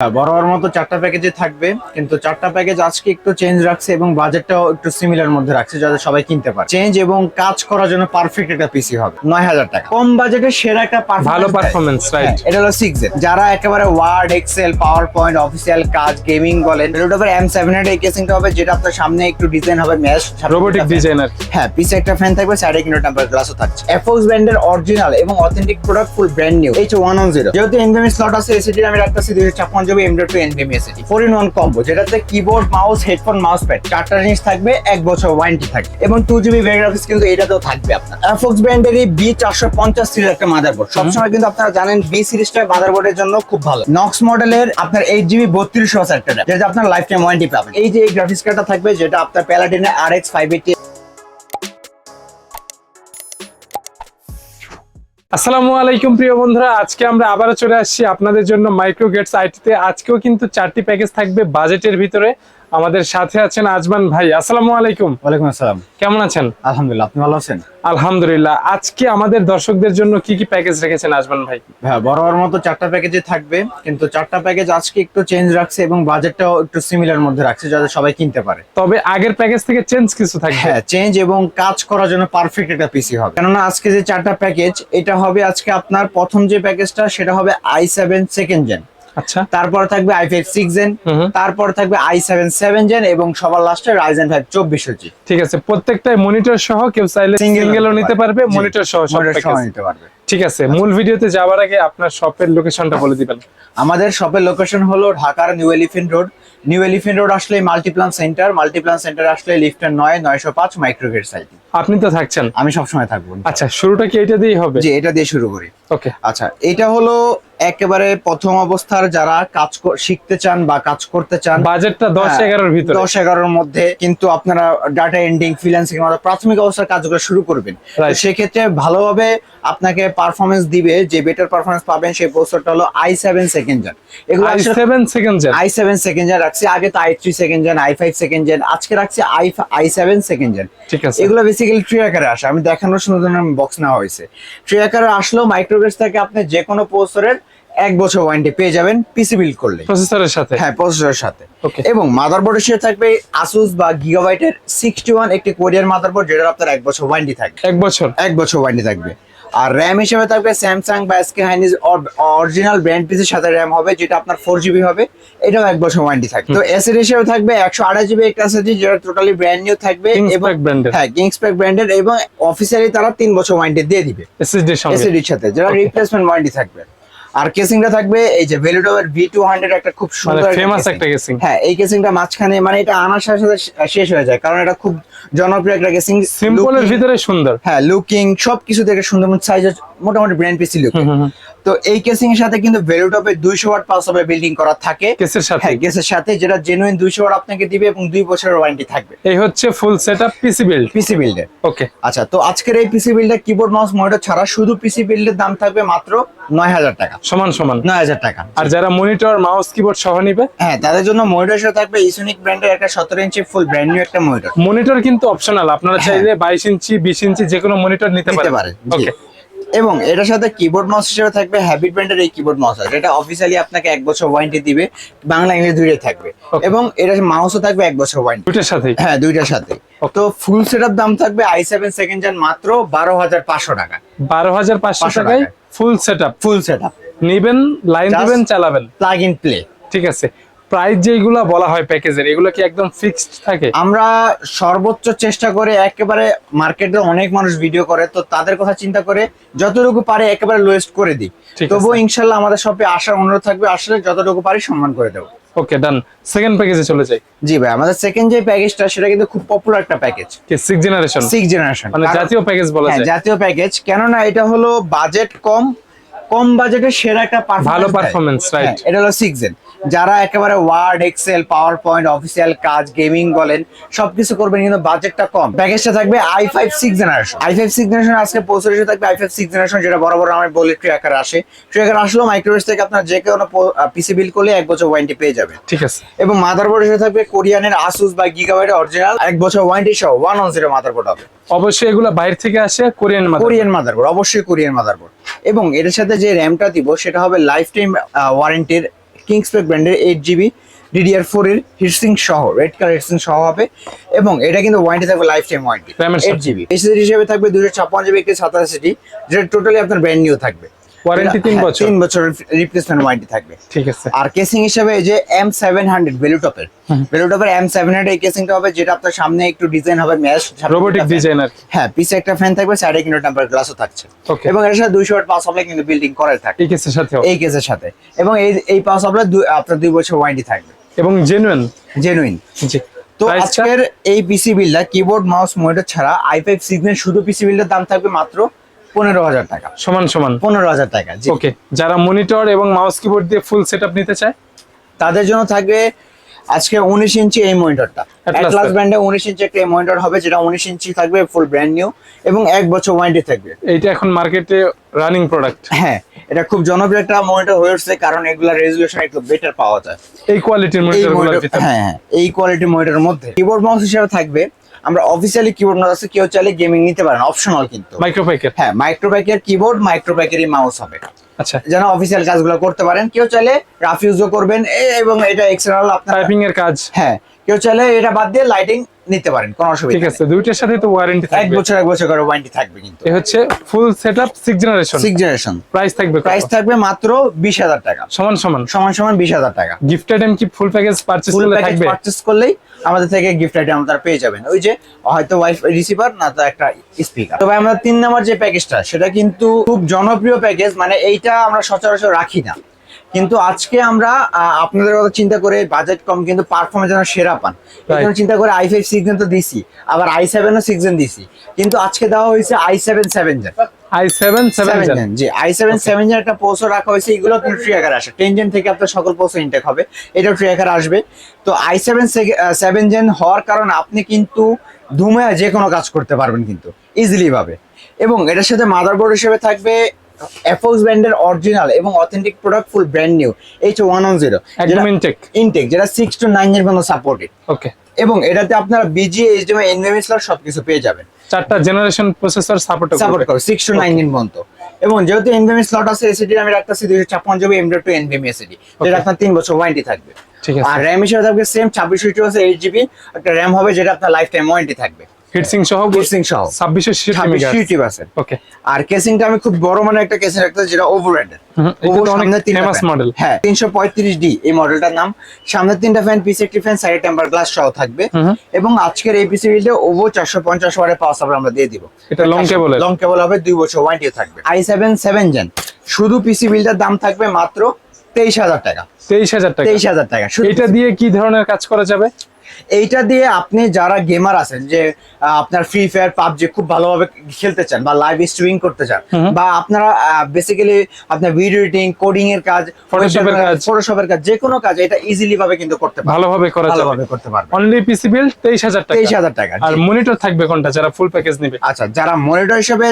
বরাবর মতো চারটা প্যাকেজে থাকবে কিন্তু চারটা প্যাকেজ আজকে একটু চেঞ্জ রাখছে এবং বাজেটটাও একটু সিমিলার মধ্যে রাখছে যাতে সবাই কিনতে পারে। চেঞ্জ এবং কাজ করার জন্য পারফেক্ট একটা পিসি হবে নয় হাজার টাকা। কম বাজেটে সেরা একটা ভালো পারফরমেন্স হ্যাঁ, রাইট এটা হলো সিক্স যারা একেবারে Word Excel PowerPoint official কাজ গেমিং বলেন ল্যাপটপের এম সেভেন এর এই কেসিংটা হবে যেটা আপনার সামনে একটু ডিজাইন হবে ম্যাশ রোবোটিক ডিজাইনার হ্যাঁ পিছে একটা ফ্যান থাকবে সাইডে কিন্তু টেম্পার গ্লাসও থাকছে। এফওক্স ব্র্যান্ডের অরিজিনাল এবং authentic product full brand new H one on zero যেহেতু এনভিএমএস স্লট আছে এসিডি আমি রাখতেছি দুইশো GB M dot two NVMe SSD four in one combo যেটাতে keyboard mouse headphone mouse pad চারটা জিনিস থাকবে এক বছর ওয়ারেন্টি থাকবে। এবং টু জিবি গ্রাফিক্স কিন্তু এটাতেও থাকবে আপনার। এফওক্স ব্র্যান্ডের এই বি চারশো পঞ্চাশ সিরিজ একটা মাদারবোর্ড সবসময় কিন্তু আপনারা জানেন বি সিরিজটা মাদারবোর্ডের জন্য খুব ভালো। নক্স মডেলের আপনার এইট জিবি বত্রিশ একটা যেটা আপনার লাইফ টাইম ওয়ারেন্টি পাবেন। এই যে এই গ্রাফিক্স কার্ডটা থাকবে যেটা আপনার প্যালাডিনের আর এক্স ফাইভ এইটি আসসালামু আলাইকুম প্রিয় বন্ধুরা, আজকে আমরা আবারও চলে আসছি আপনাদের জন্য মাইক্রো গেটস আইটিতে আজকেও কিন্তু চারটি প্যাকেজ থাকবে বাজেটের ভিতরে। আমাদের সাথে আছেন আজমান ভাই। আসসালামু আলাইকুম। ওয়ালাইকুম আসসালাম। কেমন আছেন? আলহামদুলিল্লাহ আপনি ভালো আছেন? আলহামদুলিল্লাহ। আজকে আমাদের দর্শকদের জন্য কি কি প্যাকেজ রেখেছেন আজমান ভাই? হ্যাঁ বরাবর মতো চারটা প্যাকেজে থাকবে কিন্তু চারটা প্যাকেজ আজকে একটু চেঞ্জ রাখছে এবং বাজেটটাও একটু সিমিলার মধ্যে রাখছে যাতে সবাই কিনতে পারে। তবে আগের প্যাকেজ থেকে চেঞ্জ কিছু থাকবে? হ্যাঁ চেঞ্জ এবং কাজ করার জন্য পারফেক্ট একটা পিসি হবে। কেননা আজকে যে চারটা প্যাকেজ এটা হবে আজকে আপনার প্রথম যে প্যাকেজটা সেটা হবে আই সেভেন সেকেন্ড জেন আচ্ছা। তারপর থাকবে আই ফাইভ সিক্স জেন। তারপর থাকবে আই সেভেন সেভেন জেন এবং সবার লাস্টে রাইজেন ফাইভ চব্বিশশো জি ঠিক আছে প্রত্যেকটাই মনিটর সহ কেউ চাইলে সিঙ্গেলও নিতে পারবে। মনিটর সহ নিতে পারবে। ঠিক আছে মূল ভিডিওতে যাওয়ার আগে আপনার শপের লোকেশনটা বলে দিবেন। আমাদের শপের লোকেশন হলো ঢাকার New Elephant Road New Elephant Road আসলে মাল্টিপ্লান সেন্টার মাল্টিপ্লান সেন্টার আসলে লিফটের নয় নয়শো পাঁচ মাইক্রোগেট সাইট আপনি তো থাকছেন। আমি সবসময় থাকব। আচ্ছা শুরুটা কি এটা দিয়েই হবে? যে এটা দিয়ে শুরু করি। ওকে আচ্ছা এটা হলো একেবারে প্রথম অবস্থার যারা কাজ শিখতে চান বা কাজ করতে চান বাজেটটা দশ হ্যাঁ, এগারোর ভিতরে। দশ এগারোর মধ্যে কিন্তু আপনারা ডাটা এন্ডিং ফ্রিল্যান্সিং প্রাথমিক অবস্থার কাজগুলো শুরু করবেন। সেক্ষেত্রে ভালোভাবে আপনাকে পারফরমেন্স দিবে যে বেটার পারফরমেন্স পাবেন সেই প্রসেসরটা হলো আই সেভেন সেকেন্ড জেন এগুলো i seven second gen i seven second gen রাখছি আগে তো i three second gen i five second gen আজকে রাখছি i i seven second gen ঠিক আছে। এগুলো বেসিক্যালি ট্রি আকারে আসে আমি দেখানোর সুন্দর বক্স নেওয়া হয়েছে। ট্রি আকারে আসলেও মাইক্রোগ্রেস থেকে আপনি যে কোনো প্রসেসরের এক বছর ওয়ারেন্টি পেয়ে যাবেন পিসি বিল্ড করলে। প্রসেসরের সাথে? হ্যাঁ প্রসেসরের সাথে। ওকে এবং মাদারবোর্ডের সাথে থাকবে আসুস বা গিগাবাইটের সিক্সটি ওয়ান একটি কোরিয়ার মাদারবোর্ড যেটার আপনার এক বছর ওয়ারেন্টি থাকবে। এক বছর? এক বছর ওয়ারেন্টি থাকবে। আর র্যাম হিসেবে থাকবে স্যামসাং বা এসকে হাইনিজ অরিজিনাল ব্র্যান্ড পিসের সাথে র্যাম হবে যেটা আপনার ফোর জিবি হবে এটাও এক বছর ওয়ারেন্টি থাকবে। তো এসএড হিসেবে থাকবে একশো আঠাশ জিবি একটা এসএসডি যেটা টোটালি ব্র্যান্ড নিউ থাকবে এবং হ্যাঁ কিংসপ্যাক ব্র্যান্ডের এবং অফিসিয়ালি তারা তিন বছর ওয়ারেন্টি দিয়ে দিবে। এসএসডির সাথে যেটা রিপ্লেসমেন্ট ওয়ারেন্টি থাকবে। আর কেসিংটা থাকবে এই যে ভেলুডোভের ভি টু হান্ড্রেড একটা খুব মানে সুন্দর ফেমাস একটা কেসিং হ্যাঁ এই কেসিংটা মাঝখানে মানে এটা আনার সাথে সাথে শেষ হয়ে যায় কারণ এটা খুব জনপ্রিয় একটা কেসিং সিম্পলের ভিতরে সুন্দর। হ্যাঁ লুকিং সবকিছু থেকে সুন্দর সাইজ মোটামুটি ব্র্যান্ড পিসি লুক। তো এই কেসিং এর সাথে কিন্তু ভেলুটপে দুইশো ওয়াট পালস হবে বিল্ডিং করা থাকে। কেসের সাথে? হ্যাঁ গেসের সাথে যেটা জেনুইন দুইশো ওয়াট আপনাকে দিবে এবং দুই বছরের ওয়ারেন্টি থাকবে। এই হচ্ছে ফুল সেটআপ পিসি বিল্ড পিসি বিল্ডের ওকে আচ্ছা তো আজকের এই পিসি বিল্ডের কিবোর্ড মাউস মনিটর ছাড়া শুধু পিসি বিল্ডের দাম থাকবে মাত্র নয় হাজার টাকা। সমান সমান? নয় হাজার টাকা। আর যারা মনিটর মাউস কিবোর্ড সহ নিবে? হ্যাঁ তাদের জন্য মনিটর সাথে থাকবে ইসোনিক ব্র্যান্ডের একটা সতেরো ইঞ্চি ফুল ব্র্যান্ড নিউ একটা মনিটর মনিটর কিন্তু অপশনাল আপনারা চাইলে বাইশ ইঞ্চি বিশ ইঞ্চি যে কোনো মনিটর নিতে পারেন। পারে ওকে এবং এটার সাথে কিবোর্ড মাউস হিসেবে থাকবে হ্যাবিট ব্র্যান্ডের এই কিবোর্ড মাউস আছে। এটা অফিসিয়ালি আপনাকে এক বছর ওয়ারেন্টি দিবে বাংলা ইংলিশ দুইটাই থাকবে। এবং এটা মাউসও থাকবে এক বছর ওয়ারেন্টি দুইটার সাথে হ্যাঁ দুইটার সাথে তো ফুল সেটআপ দাম থাকবে আই সেভেন সেকেন্ড জেন মাত্র বারো হাজার পাঁচশো টাকা। বারো হাজার পাঁচশো 500 টাকায়। ফুল সেটআপ ফুল সেটআপ নিবেন লাইন দিবেন চালাবেন। প্লাগ ইন প্লে ঠিক আছে। প্রাইস যেগুলা বলা হয় প্যাকেজের এগুলো কি একদম ফিক্সড থাকে? আমরা সর্বোচ্চ চেষ্টা করে একেবারে মার্কেটে অনেক মানুষ ভিডিও করে তো তাদের কথা চিন্তা করে যতটুকু পারে একেবারে লোয়েস্ট করে দিই। তবুও ইনশাল্লাহ আমাদের শপে আসার অনুরোধ থাকবে আসলে যতটুকু পারি সম্মান করে দেবো। ওকে ডান সেকেন্ড প্যাকেজে চলে যাই। জি ভাই আমাদের সেকেন্ড যে প্যাকেজটা সেটা কিন্তু খুব পপুলার একটা প্যাকেজ কি সিক্স জেনারেশন সিক্স জেনারেশন মানে জাতীয় প্যাকেজ বলা যায়। জাতীয় প্যাকেজ কেননা এটা হলো বাজেট কম কম বাজেটে সেরা একটা ভালো হ্যাঁ, রাইট এটা হলো সিক্স জেন যারা একেবারে Word Excel PowerPoint official কাজ গেমিং বলেন সবকিছু করবেন কিন্তু বাজেটটা কম। প্যাকেজটা থাকবে i five six generation i five six generation আজকে পৌঁছে এসে থাকবে আই ফাইভ সিক্স জেনারেশন যেটা বড় বড় আমার বলে ট্রি আকারে আসে। ট্রি আকারে আসলেও মাইক্রোওয়েভ থেকে আপনার যে কোনো পিসি বিল করলে এক বছর ওয়ারেন্টি পেয়ে যাবে। ঠিক আছে। এবং মাদারবোর্ড হিসেবে থাকবে কোরিয়ানের আসুস বা গিগাবাইটের অরিজিনাল এক বছর ওয়ারেন্টি সহ ওয়ান অন জিরো মাদারবোর্ড হবে। অবশ্যই এগুলো বাইরে থেকে আসে কোরিয়ান মাদার কোরিয়ান মাদারবোর্ড অবশ্যই কোরিয়ান মাদারবোর্ড এবং এর সাথে যে র্যামটা দিব সেটা হবে লাইফ টাইম ওয়ারেন্টির কিংসপেক ব্র্যান্ডের এইট জিবি ডিডিআর ফোর এর হিটসিং সহ রেড কালার হিটসিং সহ হবে। এবং এটা কিন্তু ওয়ারেন্টি থাকবে lifetime warranty eight GB SSD হিসেবে থাকবে দুশো ছাপ্পান্ন জিবি একটি সাতাশ সিটি যেটা টোটালি আপনার ব্র্যান্ড নিউ থাকবে। ওয়ারেন্টি হ্যাঁ, বছর। তিন বছরের রিপ্লেসমেন্ট ওয়ারেন্টি থাকবে। ঠিক আছে। আর কেসিং হিসেবে এই যে এম সেভেন হান্ড্রেড বেলুটপের বেলুটপের এম এই কেসিংটা হবে যেটা আপনার সামনে একটু ডিজাইন হবে ম্যাশ রোবোটিক ডিজাইনার হ্যাঁ পিছে একটা ফ্যান থাকবে সাইডে কিন্তু টেম্পার গ্লাসও থাকছে। এবং এর সাথে দুইশো ওয়াট পাওয়ার সাপ্লাই কিন্তু বিল্ডিং করে থাকে এই কেসের সাথেও এই কেসের সাথে। এবং এই এই পাওয়ার সাপ্লাই আপনার দুই বছর ওয়ারেন্টি থাকবে। এবং জেনুইন জেনুইন জি। তো আজকের এই পিসি বিলটা কিবোর্ড মাউস মনিটর ছাড়া আই ফাইভ সিগন্যাল শুধু পিসি বিলটার দাম থাকবে মাত্র পনেরো হাজার টাকা। সমান সমান। পনেরো হাজার টাকা ওকে যারা মনিটর এবং মাউস কিবোর্ড দিয়ে ফুল সেটআপ নিতে চায়? তাদের জন্য থাকবে আজকে উনিশ ইঞ্চি এই মনিটরটা। অ্যাটলাস ব্র্যান্ডে উনিশ ইঞ্চি একটা মনিটর হবে যেটা উনিশ ইঞ্চি থাকবে ফুল ব্র্যান্ড নিউ এবং এক বছর ওয়ারেন্টি থাকবে। এইটা এখন মার্কেটে রানিং প্রোডাক্ট হ্যাঁ এটা খুব জনপ্রিয় একটা মনিটর হয়ে উঠছে কারণ এগুলা রেজুলেশন একটু বেটার পাওয়া যায়। এই কোয়ালিটির এই মনিটর হ্যাঁ হ্যাঁ এই কোয়ালিটি মনিটরের মধ্যে। কিবোর্ড মাউস হিসেবে থাকবে আমরা অফিসিয়ালি কিবোর্ড মাউস আছে কেউ চাইলে গেমিং নিতে পারেন অপশনাল কিন্তু। মাইক্রোপ্যাকের হ্যাঁ মাইক্রোপ্যাকের কিবোর্ড মাইক্রোপ্যাকেরই মাউস হবে। আচ্ছা। যেন অফিসিয়াল কাজগুলো করতে পারেন কেউ চাইলে রাফ ইউজও করবেন এবং এটা এক্সটার্নাল আপনার টাইপিং এর কাজ। হ্যাঁ কেউ চাইলে এটা বাদ দিয়ে লাইটিং নিতে পারেন কোনো অসুবিধা ঠিক আছে দুইটার সাথে তো ওয়ারেন্টি নেই। এক বছর এক বছর করে ওয়ারেন্টি থাকবে কিন্তু। এ হচ্ছে full setup six generation six generation price থাকবে প্রাইস থাকবে মাত্র বিশ হাজার টাকা। সমান সমান? সমান সমান বিশ হাজার টাকা। গিফট আইটেম কি ফুল প্যাকেজ পারচেজ করলে থাকবে? পারচেস করলেই আমাদের থেকে গিফট আইটেম আপনারা পেয়ে যাবেন। ওই যে হয়তো ওয়াইফ রিসিভার না তো একটা স্পিকার তবে আমরা তিন নম্বর যে প্যাকেজটা সেটা কিন্তু খুব জনপ্রিয় প্যাকেজ মানে এইটা আমরা সচরাচর রাখি না। কিন্তু আজকে আমরা আপনাদের কথা চিন্তা করে বাজেট কম কিন্তু পারফরমেন্স যেন সেরা পান। জন্য চিন্তা করে আই ফাইভ সিক্স তো দিছি আবার আই সেভেন ও সিক্স দিছি। কিন্তু আজকে দেওয়া হয়েছে i seven seven gen. I seven seven seven gen. G i seven seven gen একটা পোস্টও রাখা হয়েছে এগুলো কিন্তু ট্রি আকারে আসে। টেন জেন থেকে আপনার সকল পোস্ট ইনটেক হবে এটাও ট্রি আকারে আসবে। তো আই সেভেন সেভেন জেন হওয়ার কারণে আপনি কিন্তু ধুমে যে কোনো কাজ করতে পারবেন কিন্তু ইজিলি ভাবে। এবং এটার সাথে মাদারবোর্ড হিসেবে থাকবে এফওক্স ব্র্যান্ডের অরিজিনাল এবং authentic product full brand new H one one zero intake intake যেটা সিক্স টু নাইন এর পর্যন্ত সাপোর্টেড ওকে এবং এটাতে আপনারা বিজি এইচডিএমআই এনভিএমএস সবকিছু পেয়ে যাবেন। চারটা জেনারেশন প্রসেসর সাপোর্ট সাপোর্ট করে সিক্স টু নাইন দিন পর্যন্ত এবং যেহেতু এনভিএমই স্লট আছে এসিডি আমি রাখতেছি দুইশো ছাপ্পান্ন GB MD two NVMe SSD যেটা আপনার তিন বছর ওয়ারেন্টি থাকবে। ঠিক আছে। আর র্যাম হিসেবে থাকবে সেম ছাব্বিশ জিবি আছে এইট জিবি একটা র্যাম হবে যেটা আপনার লাইফ টাইম ওয়ারেন্টি থাকবে। হিটসিং সহ কেসিং সহ। ছাব্বিশশো ছাব্বিশ ফিফটি পার্সেন্ট ওকে আর কেসিংটা আমি খুব বড় মানে একটা কেসিং রাখতে যেটা ওভার হেডের হুম, এটা অনেক famous model। হ্যাঁ এই মডেলটার নাম। তিনটা ফ্যান পিছে একটি ফ্যান সাইড টেম্পার গ্লাস সহ থাকবে। এবং আজকের এই পিসি বিলটা ওভো পাওয়ার সাপ্লাই আমরা দিয়ে দিব। এটা cable এর। লং কেবল হবে বছর ওয়ারেন্টি থাকবে। আই সেভেন সেভেন জেন শুধু পিসি বিলটার দাম থাকবে মাত্র তেইশ হাজার টাকা। তেইশ হাজার টাকা। তেইশ হাজার টাকা। এটা দিয়ে কি ধরনের কাজ করা যাবে? এইটা দিয়ে আপনি যারা গেমার আছেন যে আপনার ফ্রি ফায়ার পাবজি খুব ভালোভাবে খেলতে চান বা লাইভ স্ট্রিমিং করতে চান বা আপনারা বেসিক্যালি আপনার ভিডিও এডিটিং কোডিং এর কাজ Photoshop কাজ। ফটোশপের কাজ। যে কোনো কাজ এটা ইজিলি ভাবে কিন্তু করতে পারবেন। ভালোভাবে করা যাবে। ভালোভাবে করতে পারবেন। অনলি পিসি বিল তেইশ হাজার টাকা। তেইশ হাজার টাকা আর মনিটর থাকবে কোনটা? যারা ফুল প্যাকেজ নেবে। আচ্ছা যারা মনিটর হিসেবে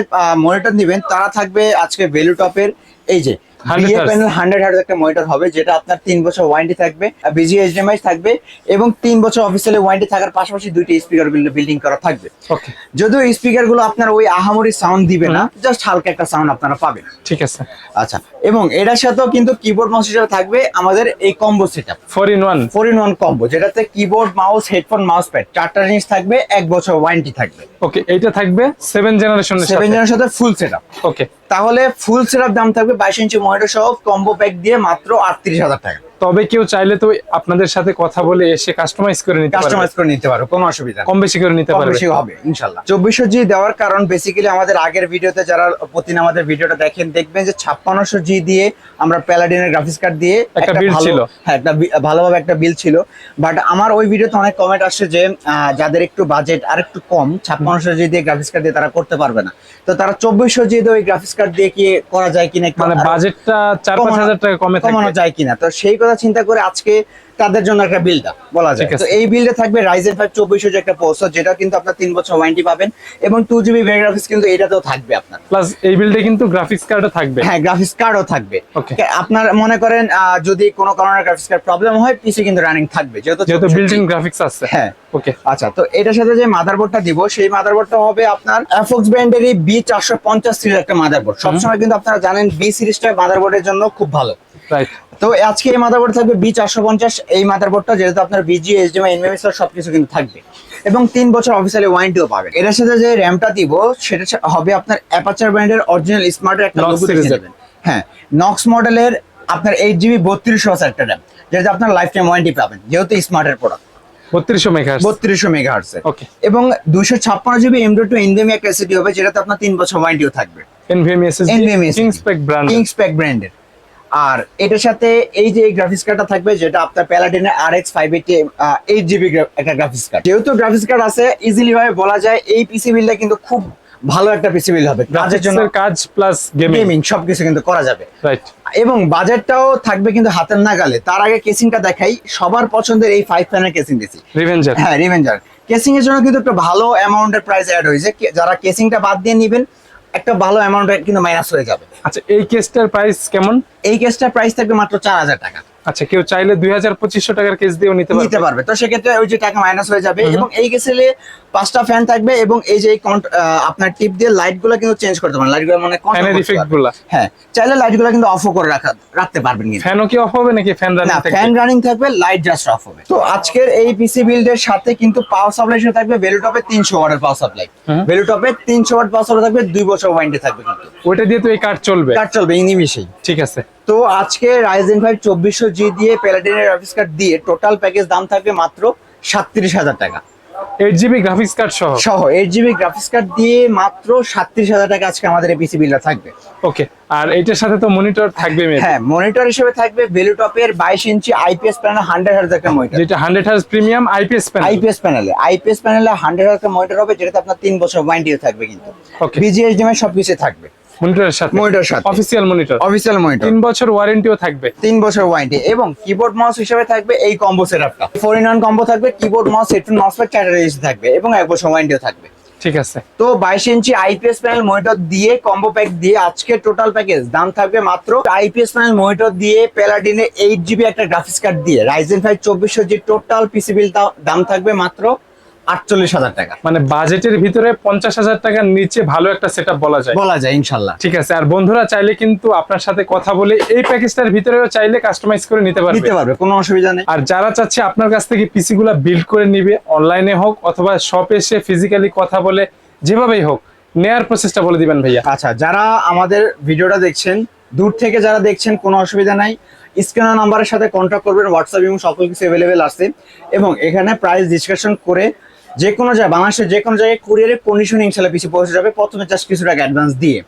মনিটর নেবেন তারা থাকবে আজকে ভ্যালু টপের এই যে 100 বিএ প্যানেল হান্ড্রেড হার্জ একটা মনিটর হবে যেটা আপনার তিন বছর ওয়ারেন্টি থাকবে বিজি এইচডিএমআই থাকবে এবং তিন বছর অফিসিয়ালি ওয়ারেন্টি থাকার পাশাপাশি দুইটি স্পিকার বিল্ডিং করা থাকবে। যদিও স্পিকারগুলো আপনার ওই আহামরি সাউন্ড দিবে না জাস্ট হালকা একটা সাউন্ড আপনারা পাবেন। ঠিক আছে। আচ্ছা এবং এটার সাথেও কিন্তু কিবোর্ড মাউস হিসেবে থাকবে আমাদের এই combo setup four in one four in one combo যেটাতে keyboard mouse headphone mouse pad চারটা জিনিস থাকবে এক বছর ওয়ারেন্টি থাকবে। ওকে এইটা থাকবে সেভেন জেনারেশনের সেভেন জনের সাথে। ফুল সেটআপ ওকে তাহলে ফুল সেটআপ দাম থাকবে বাইশ ইঞ্চি মনিটর সহ কম্বো প্যাক দিয়ে মাত্র আটত্রিশ হাজার টাকা। তবে কেউ চাইলে তো আপনাদের সাথে কথা বলে এসে কাস্টমাইজ করে নিতে কাস্টমাইজ করে নিতে পারো কোনো অসুবিধা কম বেশি করে নিতে পারবে। বেশি হবে ইনশাল্লাহ। চব্বিশশো জি দেওয়ার কারণ বেসিক্যালি আমাদের আগের ভিডিওতে যারা প্রতিদিন আমাদের ভিডিওটা দেখেন দেখবেন যে ছাপ্পান্নশো জি দিয়ে আমরা প্যালাডিনের গ্রাফিক্স কার্ড দিয়ে একটা ভালো- ছিল। হ্যাঁ একটা ভালোভাবে একটা বিল ছিল। বাট আমার ওই ভিডিওতে অনেক কমেন্ট আসছে যে যাদের একটু বাজেট আর একটু কম ছাপ্পান্নশো জি দিয়ে গ্রাফিক্স কার্ড দিয়ে তারা করতে পারবে না। তো তারা চব্বিশশো জি দিয়ে ওই গ্রাফিক্স কার্ড দিয়ে কি করা যায় কিনা মানে বাজেটটা চার পাঁচ কমানো- হাজার টাকা কমে কমানো যায় কিনা। তো সেই কথা চিন্তা করে আজকে তাদের জন্য একটা বিলটা বলা যায়। তো এই বিলটা থাকবে রাইজেন ফাইভ চব্বিশশো যে একটা প্রসেসর যেটা কিন্তু আপনার তিন বছর ওয়ারেন্টি পাবেন এবং টু জিবি গ্রাফিক্স কিন্তু এটাতেও থাকবে আপনার। প্লাস এই বিল্ডে কিন্তু গ্রাফিক্স কার্ডও থাকবে। হ্যাঁ গ্রাফিক্স কার্ডও থাকবে। আপনার মনে করেন যদি কোনো কারণে গ্রাফিক্স কার্ড প্রবলেম হয় পিসি কিন্তু রানিং থাকবে। যেহেতু যেহেতু বিল্ট ইন গ্রাফিক্স আছে। হ্যাঁ। ওকে আচ্ছা তো এটার সাথে যে মাদারবোর্ডটা দিব সেই মাদারবোর্ডটা হবে আপনার এফক্স ব্র্যান্ডেরই বি চারশো পঞ্চাশ সিরিজ একটা মাদারবোর্ড সবসময় কিন্তু আপনারা জানেন বি সিরিজটা মাদারবোর্ডের জন্য খুব ভালো। রাইট তো আজকে এই মাদারবোর্ড থাকবে বি চারশো পঞ্চাশ। এই মাদারবোর্ডটা যেহেতু আপনার বিজি এইচডিএমআই এনএমএস সবকিছু কিন্তু থাকবে। এবং তিন বছর অফিসিয়ালি ওয়ারেন্টিও পাবেন। এটার সাথে যে র্যামটা দিব সেটা হবে আপনার অ্যাপাচার ব্র্যান্ডের অরিজিনাল স্মার্টের একটা লোগো। হ্যাঁ নক্স মডেলের আপনার এইট জিবি বত্রিশশো আছে একটা র্যাম যেটা আপনার লাইফ টাইম ওয়ারেন্টি পাবেন যেহেতু স্মার্টের প্রোডাক্ট বত্রিশশো বত্রিশশো ওকে এবং দুশো ছাপ্পান্ন GB M dot two NVMe একটা এসিডি হবে যেটাতে আপনার তিন বছর ওয়ারেন্টিও থাকবে। NVMe SSD NVMe brand KingSpec ব্র্যান্ডের আর এটার সাথে এই যে গ্রাফিক্স কার্ডটা থাকবে যেটা আপনার প্যালাডিনের R X five eighty eight GB একটা গ্রাফিক্স কার্ড যেহেতু গ্রাফিক্স কার্ড আছে ইজিলি ভাবে বলা যায় এই পিসি বিলটা কিন্তু খুব ভালো একটা পিসি বিল হবে। কাজের জন্য কাজ প্লাস গেমিং সবকিছু কিন্তু করা যাবে। রাইট এবং বাজেটটাও থাকবে কিন্তু হাতের নাগালে। তার আগে কেসিংটা দেখাই সবার পছন্দের এই ফাইভ প্যানের কেসিং দিছি। রিভেঞ্জার হ্যাঁ রিভেঞ্জার কেসিং এর জন্য কিন্তু একটা ভালো অ্যামাউন্টের প্রাইস অ্যাড হয়েছে। যারা কেসিংটা বাদ দিয়ে নেবেন একটা ভালো অ্যামাউন্ট কিন্তু মাইনাস হয়ে যাবে। আচ্ছা এই কেসটার প্রাইস কেমন? এই কেসটার প্রাইস থাকবে মাত্র চার হাজার টাকা। আচ্ছা কেউ চাইলে দুই হাজার পঁচিশশো টাকার কেস দিয়েও নিতে নিতে পারবে। তো সেক্ষেত্রে ওই যে টাকা মাইনাস হয়ে যাবে এবং এই কেসেলে পাঁচটা ফ্যান থাকবে এবং এই যে আপনার টিপ দিয়ে লাইটগুলো কিন্তু চেঞ্জ করতে পারেন লাইটগুলো মানে ফ্যানের ইফেক্টগুলা। হ্যাঁ চাইলে লাইটগুলো কিন্তু অফও করে রাখা রাখতে পারবেন কিন্তু। ফ্যানও কি অফ হবে নাকি ফ্যান রানিং ফ্যান থাকবে? রানিং থাকবে লাইট জাস্ট অফ হবে। তো আজকের এই পিসি বিল্ডের সাথে কিন্তু পাওয়ার সাপ্লাই সাথে থাকবে ভ্যালুটপে তিনশো ওয়াটের পাওয়ার সাপ্লাই হুম। ভ্যালুটপে তিনশো ওয়াট পাওয়ার সাপ্লাই থাকবে দুই বছর ওয়ারেন্টি থাকবে কিন্তু। ওইটা দিয়ে তো এই কার্ড চলবে। কার্ড চলবে এই নিমিশেই ঠিক আছে। তো আজকে রাইজেন ফাইভ চব্বিশশো জি দিয়ে প্যালাডিনের অফিস কার্ড দিয়ে টোটাল প্যাকেজ দাম থাকবে মাত্র সাতত্রিশ হাজার টাকা। এইট জিবি গ্রাফিক্স কার্ড সহ? সহ এইট জিবি গ্রাফিক্স কার্ড দিয়ে মাত্র সাতত্রিশ হাজার টাকা আজকে আমাদের এই পিসি বিলটা থাকবে। ওকে আর এইটার সাথে তো মনিটর থাকবে হ্যাঁ মনিটর হিসেবে থাকবে ভেলুটপের বাইশ ইঞ্চি আইপিএস প্যানেল হান্ড্রেড হার্জ একটা মনিটর যেটা hundred hertz premium IPS panel IPS প্যানেলে আইপিএস প্যানেলে হান্ড্রেড হার্জ মনিটর হবে যেটাতে আপনার তিন বছর ওয়ারেন্টিও থাকবে কিন্তু। ওকে বিজিএসডিএম এর সবকিছু থাকবে। মনিটরের সাথে? মনিটরের সাথে। অফিসিয়াল মনিটর অফিসিয়াল মনিটর তিন বছর ওয়ারেন্টিও থাকবে। তিন বছর ওয়ারেন্টি এবং কিবোর্ড মাউস হিসেবে থাকবে এই কম্বো সেটআপটা ফোর ইন ওয়ান কম্বো থাকবে keyboard mouse headphone mouse pad charger থাকবে এবং এক বছর ওয়ারেন্টিও থাকবে। ঠিক আছে। তো বাইশ ইঞ্চি আইপিএস প্যানেল মনিটর দিয়ে কম্বো প্যাক দিয়ে আজকে টোটাল প্যাকেজ দাম থাকবে মাত্র আইপিএস প্যানেল মনিটর দিয়ে প্যালাডিনে এইট জিবি একটা গ্রাফিক্স কার্ড দিয়ে। রাইজেন ফাইভ চব্বিশশো জি টোটাল পিসি বিল দাম থাকবে মাত্র আটচল্লিশ হাজার টাকা। মানে বাজেটের ভিতরে পঞ্চাশ হাজার টাকার নিচে ভালো একটা সেটআপ বলা যায়। বলা যায় ইনশাল্লাহ। ঠিক আছে আর বন্ধুরা চাইলে কিন্তু আপনার সাথে কথা বলে এই প্যাকেজটার ভিতরেও চাইলে কাস্টমাইজ করে নিতে পারবে। নিতে পারবে কোনো অসুবিধা নেই। আর যারা চাচ্ছে আপনার কাছ থেকে পিসি গুলা বিল্ড করে নিবে অনলাইনে হোক অথবা শপে এসে ফিজিক্যালি কথা বলে যেভাবেই হোক নেয়ার প্রসেসটা বলে দিবেন ভাইয়া। আচ্ছা যারা আমাদের ভিডিওটা দেখছেন দূর থেকে যারা দেখছেন কোনো অসুবিধা নাই। স্ক্রিনার নাম্বারের সাথে কন্ট্যাক্ট করবেন হোয়াটসঅ্যাপ এবং সকল কিছু অ্যাভেলেবেল আছে। এবং এখানে প্রাইস ডিসকাশন করে যে কোনো জায়গায় বাংলাদেশের যে কোনো জায়গায় কুরিয়ারের কন্ডিশন ইনশাল্লাহ পিছিয়ে পৌঁছে যাবে। প্রথমে চাষ কিছু টাকা অ্যাডভান্স দিয়ে।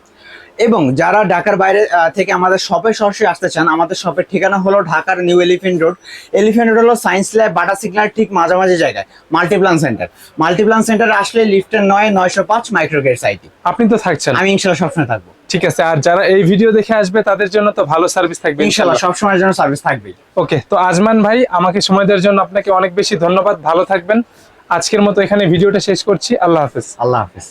এবং যারা ঢাকার বাইরে থেকে আমাদের শপে সরাসরি আসতে চান আমাদের শপের ঠিকানা হলো ঢাকার New Elephant Road Elephant Road হলো সায়েন্স ল্যাব বাটা সিগনাল ঠিক মাঝামাঝি জায়গায় মাল্টিপ্লান সেন্টার মাল্টিপ্লান সেন্টার আসলে লিফটের নয় নয়শো পাঁচ মাইক্রোগেট সাইটে আপনি তো থাকছেন। আমি ইনশাল্লাহ সবসময় থাকব। ঠিক আছে আর যারা এই ভিডিও দেখে আসবে তাদের জন্য তো ভালো সার্ভিস থাকবে ইনশাল্লাহ সবসময়ের জন্য সার্ভিস থাকবে ওকে তো আজমান ভাই আমাকে সময় দেওয়ার জন্য আপনাকে অনেক বেশি ধন্যবাদ। ভালো থাকবেন। আজকের মতো এখানে ভিডিওটা শেষ করছি। আল্লাহ হাফেজ। আল্লাহ হাফিজ।